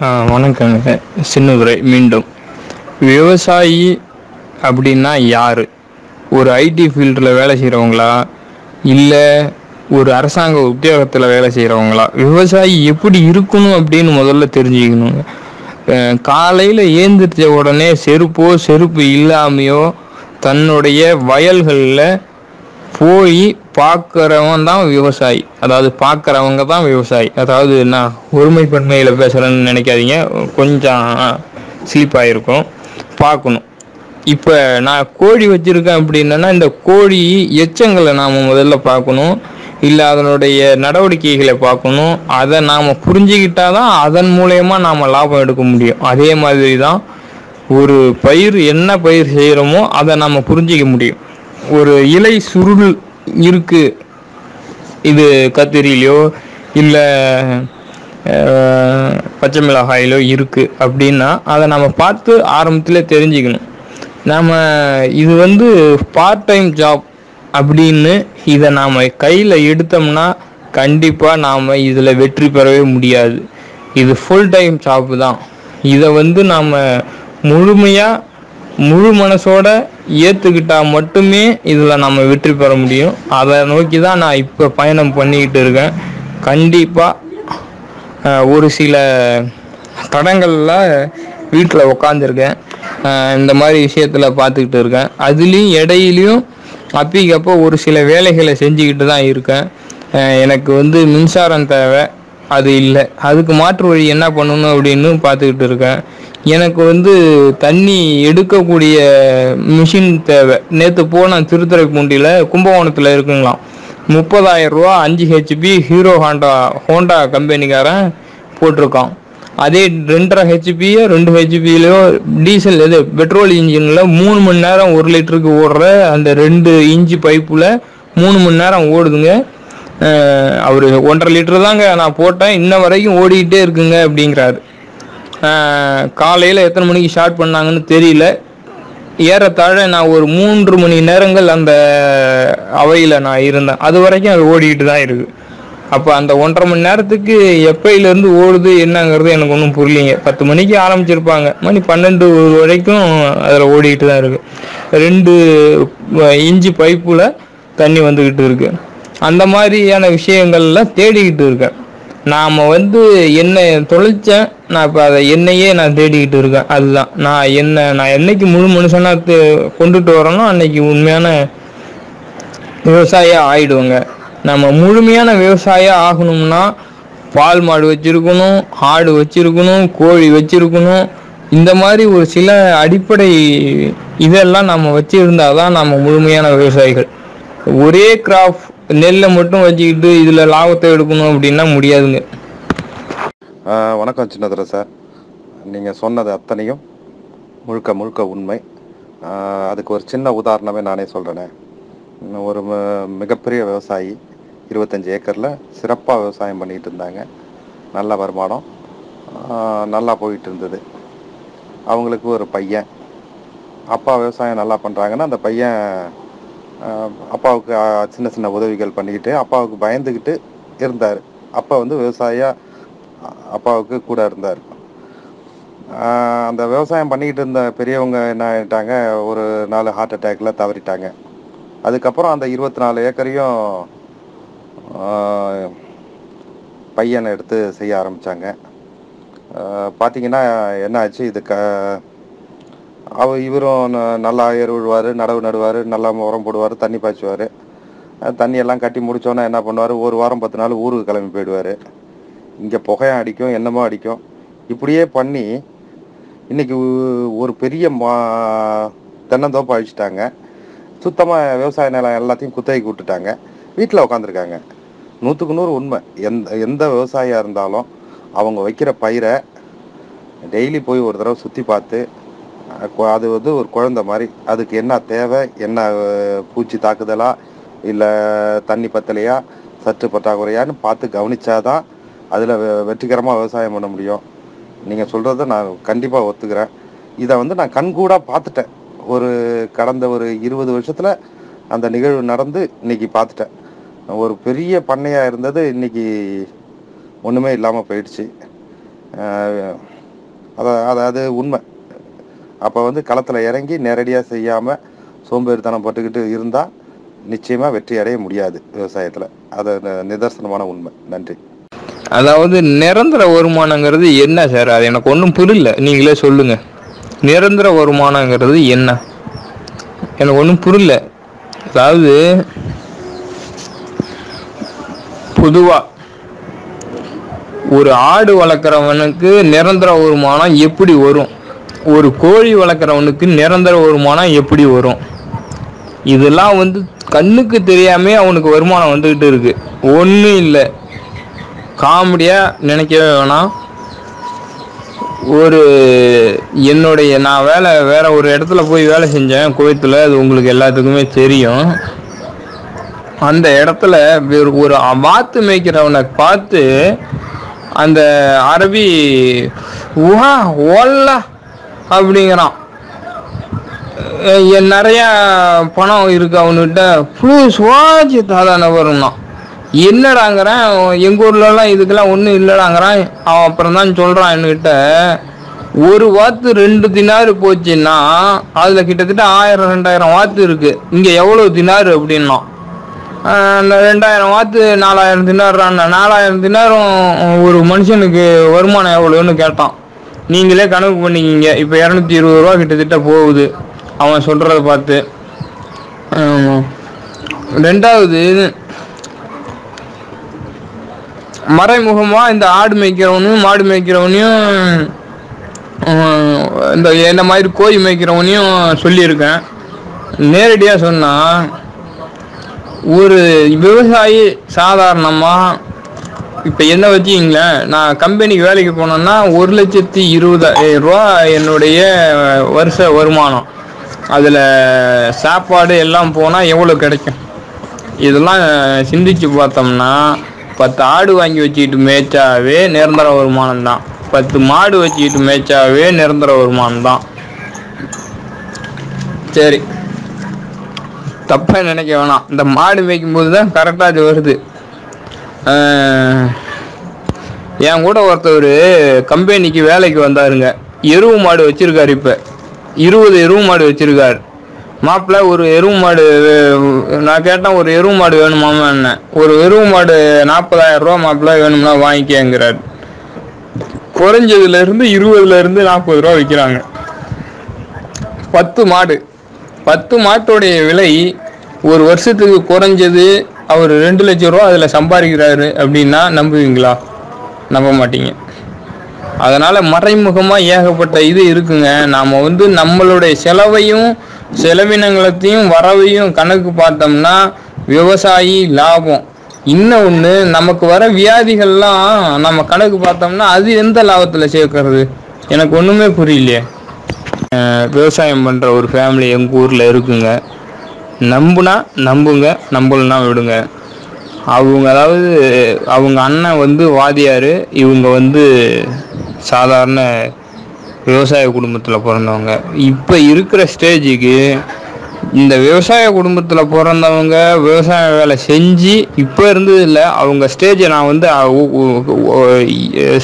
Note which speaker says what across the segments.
Speaker 1: வணக்கங்க. சின்னதுரை மீண்டும். விவசாயி அப்படின்னா யார்? ஒரு ஐடி ஃபீல்டில் வேலை செய்கிறவங்களா இல்லை ஒரு அரசாங்க உத்தியோகத்தில் வேலை செய்கிறவங்களா விவசாயி எப்படி இருக்கணும் அப்படின்னு முதல்ல தெரிஞ்சுக்கணுங்க. காலையில் ஏந்திரிச்ச உடனே செருப்போ செருப்பு இல்லாமையோ தன்னுடைய வயல்களில் போய் பார்க்குறவன் தான் விவசாயி. அதாவது பார்க்குறவங்க தான் விவசாயி. அதாவது நான் ஒருமைப்பன்மையில் பேசுகிறேன்னு நினைக்காதீங்க. கொஞ்சம் ஸ்லிப் ஆகிருக்கும் பார்க்கணும். இப்போ நான் கோழி வச்சுருக்கேன் அப்படின்னா இந்த கோழி எச்சங்களை நாம் முதல்ல பார்க்கணும். இல்லை அதனுடைய நடவடிக்கைகளை பார்க்கணும். அதை நாம் புரிஞ்சுக்கிட்டால் தான் அதன் மூலயமா நாம் லாபம் எடுக்க முடியும். அதே மாதிரி தான் ஒரு பயிர் என்ன பயிர் செய்கிறோமோ அதை நாம் புரிஞ்சிக்க முடியும். ஒரு இலை சுருள் இருக்கு. இது கத்திரிலையோ இல்லை பச்சை மிளகாயிலோ இருக்கு அப்படின்னா அதை நம்ம பார்த்து ஆரம்பத்தில் தெரிஞ்சுக்கணும். நாம் இது வந்து பார்ட் டைம் ஜாப் அப்படின்னு இதை நாம் கையில் எடுத்தோம்னா கண்டிப்பாக நாம் இதில் வெற்றி பெறவே முடியாது. இது ஃபுல் டைம் ஜாப் தான். இதை வந்து நாம் முழுமையாக முழு மனசோட ஏற்றுக்கிட்டா மட்டுமே இதில் நம்ம வெற்றி பெற முடியும். அதை நோக்கி தான் நான் இப்போ பயணம் பண்ணிக்கிட்டு இருக்கேன். கண்டிப்பாக ஒரு சில தடங்களில் வீட்டில் உக்காந்துருக்கேன். இந்த மாதிரி விஷயத்தில் பார்த்துக்கிட்டு இருக்கேன். அதுலேயும் இடையிலையும் அப்பிக்கப்போ ஒரு சில வேலைகளை செஞ்சுக்கிட்டு தான் இருக்கேன். எனக்கு வந்து மின்சாரம் தேவை. அது இல்லை. அதுக்கு மாற்று வழி என்ன பண்ணணும் அப்படின்னு பார்த்துக்கிட்டு இருக்கேன். எனக்கு வந்து தண்ணி எடுக்கக்கூடிய மிஷின் தேவை. நேற்று போனேன் திருத்துறைப்பூண்டியில் கும்பகோணத்தில் இருக்குங்களாம். முப்பதாயிரம் ரூபா அஞ்சு ஹெச்பி ஹீரோ ஹாண்டா ஹோண்டா கம்பெனிக்காரன் போட்டிருக்கான். அதே ரெண்டரை ஹெச்பியோ ரெண்டு ஹெச்பியிலையோ டீசல் இது பெட்ரோல் இன்ஜினில் மூணு மணி நேரம் ஒரு லிட்டருக்கு ஓடுற அந்த ரெண்டு இன்ச்சு பைப்பில் மூணு மணி நேரம் ஓடுதுங்க. அவர் ஒன்றரை லிட்டர் தாங்க நான் போட்டேன். இன்ன வரைக்கும் ஓடிக்கிட்டே இருக்குங்க அப்படிங்கிறாரு. காலையில் எத்தனை மணிக்கு ஸ்டார்ட் பண்ணாங்கன்னு தெரியல. ஏறத்தாழ நான் ஒரு மூன்று மணி நேரங்கள் அந்த அவையில் நான் இருந்தேன். அது வரைக்கும் அது ஓடிக்கிட்டு தான் இருக்குது அப்போ அந்த ஒன்றரை மணி நேரத்துக்கு எப்பையிலேருந்து ஓடுது என்னங்கிறது எனக்கு ஒன்றும் புரியலிங்க. பத்து மணிக்கு ஆரம்பிச்சிருப்பாங்க. மணி பன்னெண்டு வரைக்கும் அதில் ஓடிக்கிட்டு தான் இருக்குது ரெண்டு இஞ்சி பைப்பில் தண்ணி வந்துக்கிட்டு இருக்கு. அந்த மாதிரியான விஷயங்கள்லாம் தேடிக்கிட்டு இருக்கேன். நாம் வந்து என்ன தொலைச்சேன் நான் இப்போ அதை என்னையே நான் தேடிக்கிட்டு இருக்கேன். அதுதான். நான் என்ன நான் என்னைக்கு முழு மனுஷனாக கொண்டுட்டு வரேனோ அன்னைக்கு உண்மையான விவசாயியாக ஆயிடுவேங்க. நம்ம முழுமையான விவசாயம் ஆகணும்னா பால் மாடு வச்சிருக்கணும் ஆடு வச்சிருக்கணும் கோழி வச்சிருக்கணும். இந்த மாதிரி ஒரு சில அடிப்படை இதெல்லாம் நம்ம வச்சிருந்தால் தான் நம்ம முழுமையான விவசாயிகள். ஒரே கிராப் நெல்லை மட்டும் வச்சுக்கிட்டு இதில் லாபத்தை எடுக்கணும் அப்படின்னா முடியாதுங்க.
Speaker 2: வணக்கம் சின்னதுரை சார். நீங்கள் சொன்னது அத்தனையும் முழுக்க முழுக்க உண்மை. அதுக்கு ஒரு சின்ன உதாரணமே நானே சொல்கிறேனே ஒரு மிகப்பெரிய விவசாயி இருபத்தஞ்சி ஏக்கரில் சிறப்பாக விவசாயம் பண்ணிகிட்டு இருந்தாங்க. நல்ல வருமானம். நல்லா போயிட்டு இருந்தது. அவங்களுக்கு ஒரு பையன். அப்பா விவசாயம் நல்லா பண்ணுறாங்கன்னா அந்த பையன் அப்பாவுக்கு சின்ன சின்ன உதவிகள் பண்ணிக்கிட்டு அப்பாவுக்கு பயந்துக்கிட்டு இருந்தார். அப்பா வந்து விவசாயியாக அப்பாவுக்கு கூட இருந்தார். அந்த விவசாயம் பண்ணிக்கிட்டு இருந்த பெரியவங்க என்ன ஆகிட்டாங்க ஒரு நாலு ஹார்ட் அட்டாக்ல தவறிட்டாங்க. அதுக்கப்புறம் அந்த இருபத்தி நாலு ஏக்கரையும் பையனை எடுத்து செய்ய ஆரம்பித்தாங்க பார்த்தீங்கன்னா என்ன ஆச்சு இது க அவ இவரும் நல்லா ஏர் விழுவார் நடவு நடுவார் நல்லா உரம் போடுவார் தண்ணி பாய்ச்சுவார். தண்ணியெல்லாம் கட்டி முடித்தோன்னே என்ன பண்ணுவார் ஒரு வாரம் பத்து நாள் ஊருக்கு கிளம்பி போயிடுவார். இங்கே புகையம் அடிக்கும் என்னமோ அடிக்கும். இப்படியே பண்ணி இன்னைக்கு ஒரு பெரிய மா தென்னந்தோப்பு அழிச்சிட்டாங்க. சுத்தமாக விவசாய நிலம் எல்லாத்தையும் குத்தகைக்கு விட்டுட்டாங்க. வீட்டில் உட்காந்துருக்காங்க நூற்றுக்கு நூறு உண்மை. எந்த எந்த விவசாயியாக இருந்தாலும் அவங்க வைக்கிற பயிரை டெய்லி போய் ஒரு தடவை சுற்றி பார்த்து அது வந்து ஒரு குழந்த மாதிரி. அதுக்கு என்ன தேவை? என்ன பூச்சி தாக்குதலா? இல்லை தண்ணி பத்தலையா? சற்று பற்றாக்குறையான்னு பார்த்து கவனிச்சாதான் அதில் வெற்றிகரமாக விவசாயம் பண்ண முடியும். நீங்கள் சொல்கிறத நான் கண்டிப்பாக ஒத்துக்கிறேன். இதை வந்து நான் கண்கூடாக பார்த்துட்டேன் ஒரு கடந்த ஒரு இருபது வருஷத்தில் அந்த நிகழ்வு நடந்து இன்னைக்கு பார்த்துட்டேன் ஒரு பெரிய பண்ணையாக இருந்தது இன்னைக்கு ஒன்றுமே இல்லாமல் போயிடுச்சு. அதை அதை அதாவது உண்மை. அப்போ வந்து களத்தில் இறங்கி நேரடியாக செய்யாமல் சோம்பேறித்தனம் பட்டுக்கிட்டு இருந்தால் நிச்சயமாக வெற்றி அடைய முடியாது விவசாயத்தில். அது ந- நிதர்சனமான உண்மை. நன்றி.
Speaker 1: அதாவது நிரந்தர வருமானங்கிறது என்ன சார்? அது எனக்கு ஒன்றும் புரியல. நீங்களே சொல்லுங்க. நிரந்தர வருமானங்கிறது என்ன? எனக்கு ஒன்றும் புரியல. அதாவது பொதுவாக ஒரு ஆடு வளர்க்குறவனுக்கு நிரந்தர வருமானம் எப்படி வரும்? ஒரு கோழி வளர்க்குறவனுக்கு நிரந்தர வருமானம் எப்படி வரும்? இதெல்லாம் வந்து கண்ணுக்கு தெரியாமே அவனுக்கு வருமானம் வந்துக்கிட்டு இருக்கு. ஒன்றும் இல்லை. காமெடியாக நினைக்கவே வேணாம். ஒரு என்னுடைய நான் வேலை வேறு ஒரு இடத்துல போய் வேலை செஞ்சேன் குவைத்தில் அது உங்களுக்கு எல்லாத்துக்குமே தெரியும். அந்த இடத்துல ஒரு வாத்து மேய்க்கிறவனை பார்த்து அந்த அரபி உஹா ஓல்லா அப்படிங்கிறான். என் நிறையா பணம் இருக்கு அவனுகிட்ட ப்ளூஸ் வாட்சி தாதான வரும்னா என்னடாங்கிறேன்? எங்கள் ஊர்லலாம் இதுக்கெல்லாம் ஒன்றும் இல்லைடாங்கிறான். அவன் அப்புறம் தான் சொல்கிறான் என்கிட்ட ஒரு வாத்து ரெண்டு தினாறு போச்சுன்னா அதில் கிட்டத்தட்ட ஆயிரம் ரெண்டாயிரம் வாத்து இருக்குது இங்கே எவ்வளோ தினாறு? அப்படின்னா அந்த ரெண்டாயிரம் வாத்து நாலாயிரம் தினாறான் நாலாயிரம் தினாரும் ஒரு மனுஷனுக்கு வருமானம் எவ்வளோன்னு கேட்டான். நீங்களே கணக்கு பண்ணிக்கிங்க. இப்போ இரநூத்தி இருபது ரூபா கிட்டத்தட்ட போகுது. அவன் சொல்கிறத பார்த்து ரெண்டாவது மறைமுகமாக இந்த ஆடு மேய்க்கிறவனையும் மாடு மேய்க்கிறவனையும் இந்த என்ன மாதிரி கோழி மேய்க்கிறவனையும் சொல்லியிருக்கேன். நேரடியாக சொன்னால் ஒரு விவசாயி சாதாரணமாக இப்போ என்ன வச்சுக்கிங்களேன் நான் கம்பெனிக்கு வேலைக்கு போனேன்னா ஒரு லட்சத்தி இருபதாயிரம் ரூபா என்னுடைய வருஷ வருமானம். அதில் சாப்பாடு எல்லாம் போனால் எவ்வளோ கிடைக்கும்? இதெல்லாம் சிந்திச்சு பார்த்தோம்னா பத்து ஆடு வாங்கி வச்சுக்கிட்டு மேய்ச்சாவே நிரந்தர வருமானம் தான். பத்து மாடு வச்சுக்கிட்டு மேய்ச்சாவே நிரந்தர வருமானம் தான். சரி. தப்பாக நினைக்க வேணாம். இந்த மாடு மேய்க்கும் போது தான் கரெக்டாக அது வருது. என் கூட ஒருத்தவர் கம்பெனிக்கு வேலைக்கு வந்தாருங்க. எருவு மாடு வச்சுருக்காரு இப்போ. இருபது எருவு மாடு வச்சுருக்காரு. மாப்பிள்ள ஒரு எருவு மாடு நான் கேட்டேன் ஒரு எருவு மாடு வேணுமாமா என்ன ஒரு எருவு மாடு நாற்பதாயிரம் ரூபா மாப்பிள்ள வேணும்னா வாங்கிக்கங்கிறார். குறைஞ்சதுல இருந்து இருபதுல இருந்து நாற்பது ரூபா விற்கிறாங்க பத்து மாடு. பத்து மாட்டோடைய விலை ஒரு வருஷத்துக்கு குறைஞ்சது அவர் ரெண்டு லட்சம் ரூபா அதில் சம்பாதிக்கிறாரு அப்படின்னா நம்புவீங்களா? நம்ப மாட்டீங்க. அதனால் மறைமுகமாக ஏகப்பட்ட இது இருக்குங்க. நாம் வந்து நம்மளுடைய செலவையும் செலவினங்களத்தையும் வரவையும் கணக்கு பார்த்தோம்னா விவசாயி லாபம். இன்னும் ஒன்று நமக்கு வர வியாதிகள்லாம் நம்ம கணக்கு பார்த்தோம்னா அது எந்த லாபத்தில் சேர்க்கறது? எனக்கு ஒன்றுமே புரியலையே. விவசாயம் பண்ணுற ஒரு ஃபேமிலி எங்கள் ஊரில் இருக்குங்க. நம்புனா நம்புங்க நம்பலனா விடுங்க. அவங்க அதாவது அவங்க அண்ணன் வந்து வாதியார் இவங்க வந்து சாதாரண விவசாய குடும்பத்தில் பிறந்தவங்க. இப்போ இருக்கிற ஸ்டேஜுக்கு இந்த விவசாய குடும்பத்தில் பிறந்தவங்க விவசாய வேலை செஞ்சு இப்போ இருந்தது இல்லை. அவங்க ஸ்டேஜை நான் வந்து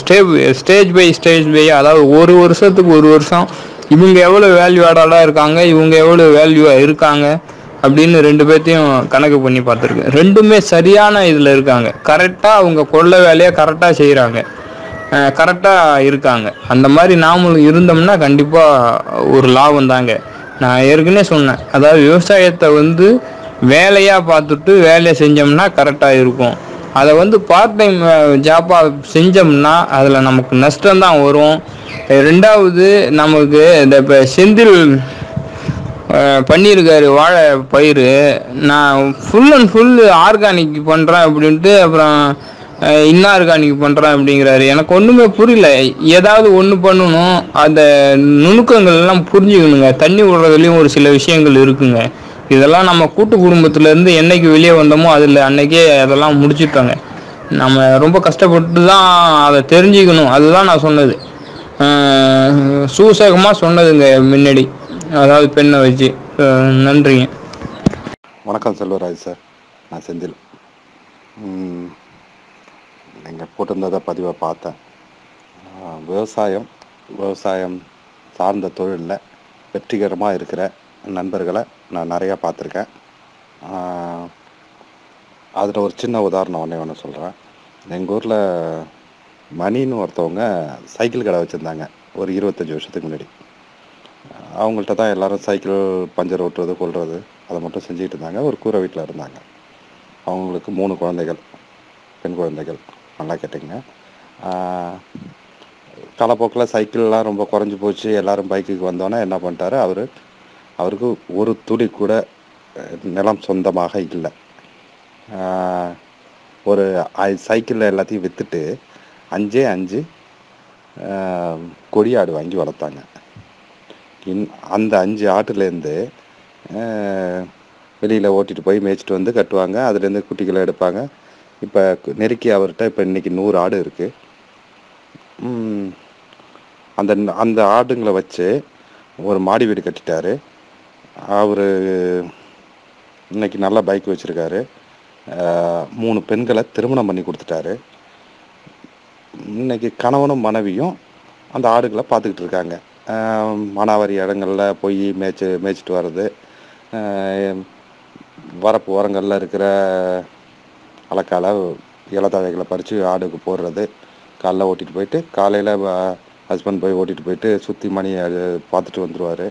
Speaker 1: stage stage by stage by அதாவது ஒரு வருஷத்துக்கு ஒரு வருஷம் இவங்க எவ்வளோ வேல்யூவாடாக இருக்காங்க இவங்க எவ்வளோ வேல்யூவாக இருக்காங்க அப்படின்னு ரெண்டு பேர்த்தையும் கணக்கு பண்ணி பார்த்துருக்கேன். ரெண்டுமே சரியான இதில் இருக்காங்க. கரெக்டாக அவங்க கொள்ள வேலையை கரெக்டாக செய்கிறாங்க கரெக்டாக இருக்காங்க. அந்த மாதிரி நாமளும் இருந்தோம்னா கண்டிப்பாக ஒரு லாபம் தாங்க. நான் ஏற்கனவே சொன்னேன். அதாவது விவசாயத்தை வந்து வேலையாக பார்த்துட்டு வேலையை செஞ்சோம்னா கரெக்டாக இருக்கும். அதை வந்து பார்ட் டைம் ஜாப்பாக செஞ்சோம்னா அதில் நமக்கு நஷ்டம் தான் வரும். ரெண்டாவது நமக்கு இந்த இப்போ செந்தில் பண்ணியிருக்காரு வாழை பயிர் நான் ஃபுல் அண்ட் ஃபுல் ஆர்கானிக் பண்ணுறேன் அப்படின்ட்டு அப்புறம் இன்ஆர்கானிக் பண்ணுறான் அப்படிங்கிறாரு. எனக்கு ஒன்றுமே புரியல. ஏதாவது ஒன்று பண்ணணும். அந்த நுணுக்கங்கள் எல்லாம் புரிஞ்சுக்கணுங்க. தண்ணி விடுறதுலேயும் ஒரு சில விஷயங்கள் இருக்குங்க. இதெல்லாம் நம்ம கூட்டு குடும்பத்துலேருந்து என்னைக்கு வெளியே வந்தோமோ அதில் அன்னைக்கே அதெல்லாம் முடிச்சிட்டோங்க நம்ம ரொம்ப கஷ்டப்பட்டு தான் அதை தெரிஞ்சுக்கணும். அதுதான் நான் சொன்னது. சூசகமாக சொன்னதுங்க முன்னாடி. அதாவது பெண்ணை வச்சு. நன்றிங்க.
Speaker 2: வணக்கம் செல்வராஜ் சார். நான் செந்தில். நீங்கள் போட்டிருந்ததை பதிவை பார்த்தேன். விவசாயம் விவசாயம் சார்ந்த தொழிலில் வெற்றிகரமாக இருக்கிற நண்பர்களை நான் நிறையா பார்த்துருக்கேன். அதில் ஒரு சின்ன உதாரணம் ஒன்றே ஒன்று சொல்கிறேன் எங்கள் ஊரில் மணின்னு ஒருத்தவங்க சைக்கிள் கடை வச்சுருந்தாங்க ஒரு இருபத்தஞ்சி வருஷத்துக்கு முன்னாடி. அவங்கள்ட்ட தான் எல்லோரும் சைக்கிள் பஞ்சர் ஓட்டுறது கொள்வது அதை மட்டும் செஞ்சுக்கிட்டு இருந்தாங்க. ஒரு கூரை வீட்டில் இருந்தாங்க. அவங்களுக்கு மூணு குழந்தைகள் பெண் குழந்தைகள். நல்லா கேட்டிங்க. காலப்போக்கில் சைக்கிள்லாம் ரொம்ப குறைஞ்சி போச்சு. எல்லாரும் பைக்குக்கு வந்தோன்னே என்ன பண்ணிட்டாரு? அவர் அவருக்கு ஒரு துளி கூட நிலம் சொந்தமாக இல்லை. ஒரு சைக்கிளில் எல்லாத்தையும் விற்றுட்டு அஞ்சே அஞ்சு கொடி கொடியாடு வாங்கி வளர்த்தாங்க. இன் அந்த அஞ்சு ஆட்டுலேருந்து வெளியில் ஓட்டிகிட்டு போய் மேய்ச்சிட்டு வந்து கட்டுவாங்க. அதுலேருந்து குட்டிகளை எடுப்பாங்க. இப்போ நெருக்கி அவர்கிட்ட இப்போ இன்றைக்கி நூறு ஆடு இருக்குது அந்த அந்த ஆடுங்களை வச்சு ஒரு மாடி வீடு கட்டிட்டாரு. அவர் இன்னைக்கு நல்ல பைக் வச்சுருக்காரு. மூணு பெண்களை திருமணம் பண்ணி கொடுத்துட்டாரு. இன்னைக்கு கணவனும் மனைவியும் அந்த ஆடுகளை பார்த்துக்கிட்டு இருக்காங்க. மானாவாரி இடங்களில் போய் மேய்ச்சி மேய்ச்சிட்டு வர்றது. வரப்பு ஓரங்களில் இருக்கிற அலக்கால இலத்தழைகளை பறித்து ஆடுக்கு போடுறது. காலைல ஓட்டிகிட்டு போயிட்டு காலையில் ஹஸ்பண்ட் போய் ஓட்டிகிட்டு போயிட்டு சுற்றி மணி அது பார்த்துட்டு வந்துடுவார்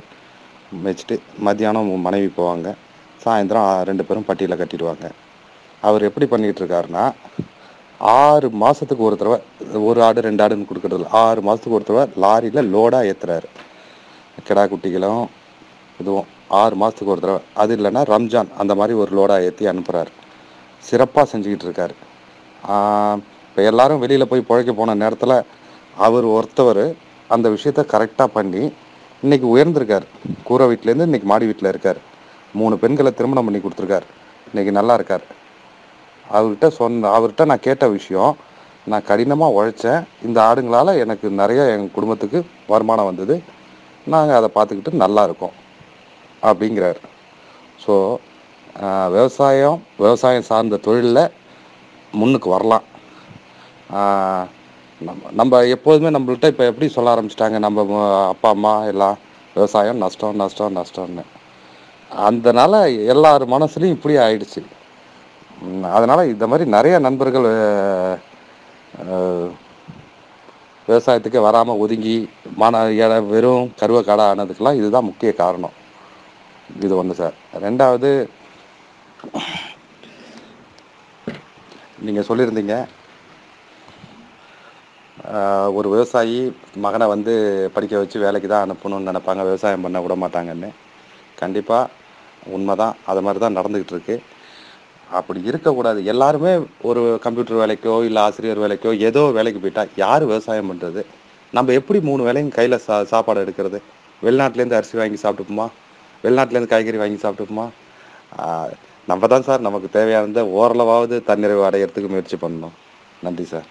Speaker 2: மேய்ச்சிட்டு மத்தியானம் மனைவி போவாங்க. சாயந்தரம் ரெண்டு பேரும் பட்டியில் கட்டிடுவாங்க. அவர் எப்படி பண்ணிக்கிட்டு இருக்காருன்னா ஆறு மாதத்துக்கு ஒரு தடவை ஒரு ஆடு ரெண்டு ஆடுன்னு கொடுக்குறது ஆறு மாதத்துக்கு ஒரு தடவை லாரியில் லோடாக ஏற்றுறாரு கிடா குட்டிகளும் இதுவும் ஆறு மாதத்துக்கு ஒரு தடவை. அது இல்லைன்னா ரம்ஜான் அந்த மாதிரி ஒரு லோடாக ஏற்றி அனுப்புகிறாரு சிறப்பாக செஞ்சுக்கிட்டு இருக்காரு. இப்போ எல்லாரும் வெளியில் போய் பிழைக்க போன நேரத்தில் அவர் ஒருத்தவர் அந்த விஷயத்த கரெக்டாக பண்ணி இன்னைக்கு உயர்ந்திருக்கார். கூரை வீட்டிலேருந்து இன்னைக்கு மாடி வீட்டில் இருக்கார். மூணு பெண்களை திருமணம் பண்ணி கொடுத்துருக்கார். இன்னைக்கு நல்லா இருக்கார். அவர்கிட்ட சொன்ன அவர்கிட்ட நான் கேட்ட விஷயம் நான் கடினமாக உழைச்சேன். இந்த ஆடுங்களால் எனக்கு நிறைய எங்கள் குடும்பத்துக்கு வருமானம் வந்தது. நாங்கள் அதை பார்த்துக்கிட்டு நல்லா இருக்கோம். அப்படிங்கிறார். ஸோ விவசாயம் விவசாயம் சார்ந்த தொழிலில் முன்னுக்கு வரலாம். நம்ம நம்ம எப்போதுமே நம்மள்கிட்ட இப்போ எப்படி சொல்ல ஆரம்பிச்சிட்டாங்க? நம்ம அப்பா அம்மா எல்லாம் விவசாயம் நஷ்டம் நஷ்டம் நஷ்டம்னு. அதனால் எல்லார் மனசுலையும் இப்படி ஆயிடுச்சு. அதனால் இந்த மாதிரி நிறைய நண்பர்கள் விவசாயத்துக்கு வராமல் ஒதுங்கி மான இட- வெறும் கருவ ஆனதுக்கெல்லாம் இதுதான் முக்கிய காரணம். இது ஒன்று சார். ரெண்டாவது நீங்கள் சொல்லியிருந்தீங்க. ஒரு விவசாயி மகனை வந்து படிக்க வச்சு வேலைக்கு தான் அனுப்பணும்னு நினைப்பாங்க. விவசாயம் பண்ண விட மாட்டாங்கன்னு. கண்டிப்பாக உண்மை தான் அது மாதிரி தான் நடந்துக்கிட்டு இருக்கு. அப்படி இருக்கக்கூடாது. எல்லாருமே ஒரு கம்ப்யூட்டர் வேலைக்கோ இல்லை ஆசிரியர் வேலைக்கோ ஏதோ வேலைக்கு போயிட்டால் யார் விவசாயம் பண்ணுறது நம்ம எப்படி மூணு வேலையும் கையில் சா சாப்பாடு எடுக்கிறது? வெளிநாட்டிலேருந்து அரிசி வாங்கி சாப்பிட்டுப்போமா? வெளிநாட்டிலேருந்து காய்கறி வாங்கி சாப்பிட்டுப்போமா? நம்ம தான் சார் நமக்கு தேவையானதை ஓரளவாவது தன்னிறைவு அடையிறதுக்கு முயற்சி பண்ணணும். நன்றி சார்.